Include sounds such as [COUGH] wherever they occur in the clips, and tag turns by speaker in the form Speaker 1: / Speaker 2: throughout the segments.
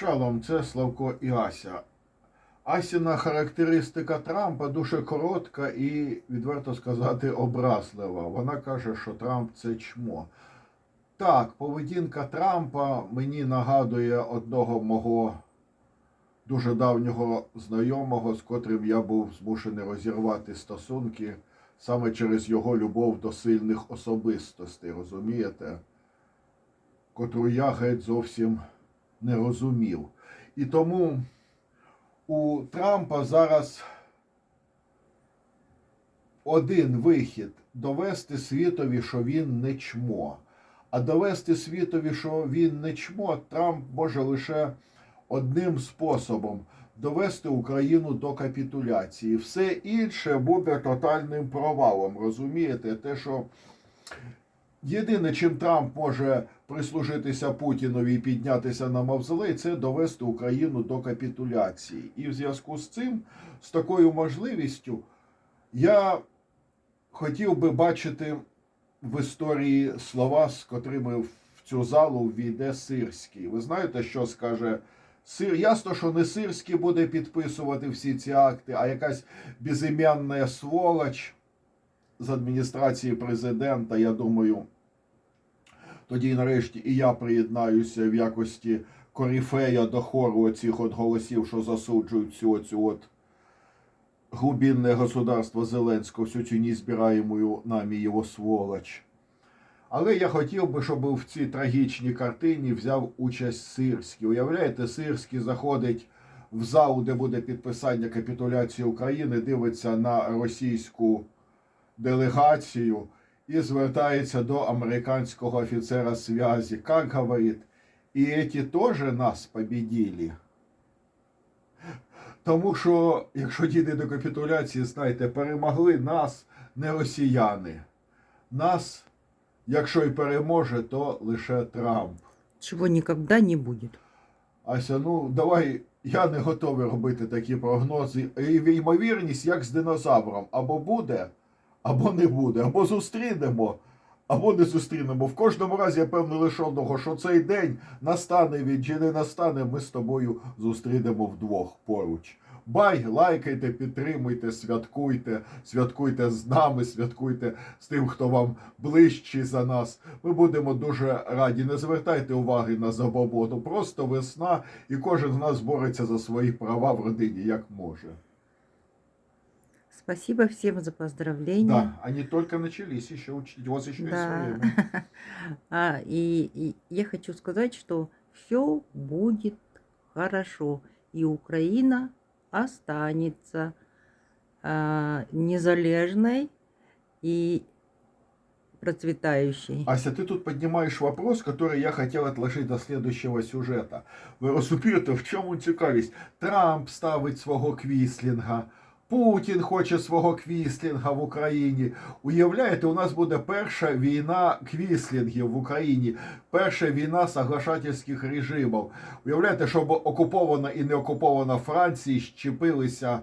Speaker 1: Шалом, це Славко і Ася. Асіна характеристика Трампа дуже коротка і, відверто сказати, образлива. Вона каже, що Трамп це чмо. Так, поведінка Трампа мені нагадує одного мого дуже давнього знайомого, з котрим я був змушений розірвати стосунки саме через його любов до сильних особистостей, розумієте? Котру я геть зовсім не розумів. І тому у Трампа зараз один вихід довести світові, що він не чмо. А довести світові, що він не чмо, Трамп може лише одним способом довести Україну до капітуляції. Все інше буде тотальним провалом. Розумієте, те, що Єдине, чим Трамп може прислужитися Путінові і піднятися на мавзолей, це довести Україну до капітуляції. І в зв'язку з цим, з такою можливістю, я хотів би бачити в історії слова, з котрими в цю залу війде Сирський. Ви знаєте, що скаже Сир? Ясно, що не Сирський буде підписувати всі ці акти, а якась безім'янна сволоч з адміністрації президента, я думаю, тоді нарешті і я приєднаюся в якості корифея до хору оцих от голосів, що засуджують цю оцю от глубинне государство Зеленського, всю цю неізбираємою нами його сволоч. Але я хотів би, щоб в цій трагічній картині взяв участь Сирський. Уявляєте, Сирський заходить в зал, де буде підписання капітуляції України, дивиться на російську делегацію і звертається до американського офіцера связі. Как говорить, і эти теж нас победили. Тому що, якщо дійде до капітуляції, знаєте, перемогли нас не росіяни. Нас, якщо і переможе, то лише Трамп.
Speaker 2: Чего никогда не будет.
Speaker 1: Ася, ну давай, я не готовий робити такі прогнози. І ймовірність, як з динозавром, або буде, або не буде, або зустрінемо, або не зустрінемо. В кожному разі я певний лише одного, що цей день настане він чи не настане, ми з тобою зустрінемо вдвох поруч. Бай, лайкайте, підтримуйте, святкуйте, святкуйте з нами, святкуйте з тим, хто вам ближчий за нас. Ми будемо дуже раді. Не звертайте уваги на забобону. Просто весна, і кожен з нас бореться за свої права в родині, як може.
Speaker 2: Спасибо всем за поздравления.
Speaker 1: Да, они только начались, еще учить. У вас еще есть
Speaker 2: Да.
Speaker 1: время. [LAUGHS]
Speaker 2: А, и, и я хочу сказать, что все будет хорошо, и Украина останется а, незалежной и процветающей.
Speaker 1: Ася, ты тут поднимаешь вопрос, который я хотел отложить до следующего сюжета. Ви розумієте, в чому цікавість? Трамп ставить свого квіслінга, Путін хоче свого квіслінга в Україні. Уявляєте, у нас буде перша війна квіслінгів в Україні, перша війна соглашательських режимів. Уявляєте, щоб окупована і не окупована Франції щепилися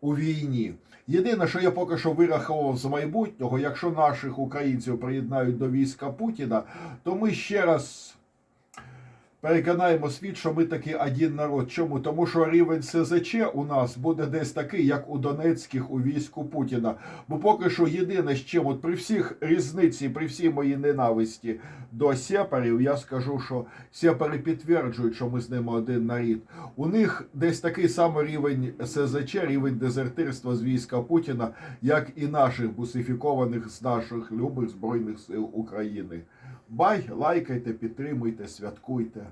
Speaker 1: у війні. Єдине, що я поки що вирахував з майбутнього, якщо наших українців приєднають до війська Путіна, то ми ще раз переконаємо світ, що ми таки один народ. Чому? Тому що рівень СЗЧ у нас буде десь такий, як у Донецьких у війську Путіна. Бо поки що єдине, з чим от при всіх різниці, при всій моїй ненависті до сепарів, я скажу, що сепари підтверджують, що ми з ними один нарід. У них десь такий самий рівень СЗЧ, рівень дезертирства з війська Путіна, як і наших бусифікованих з наших любих збройних сил України. Бай, лайкайте, підтримуйте, святкуйте.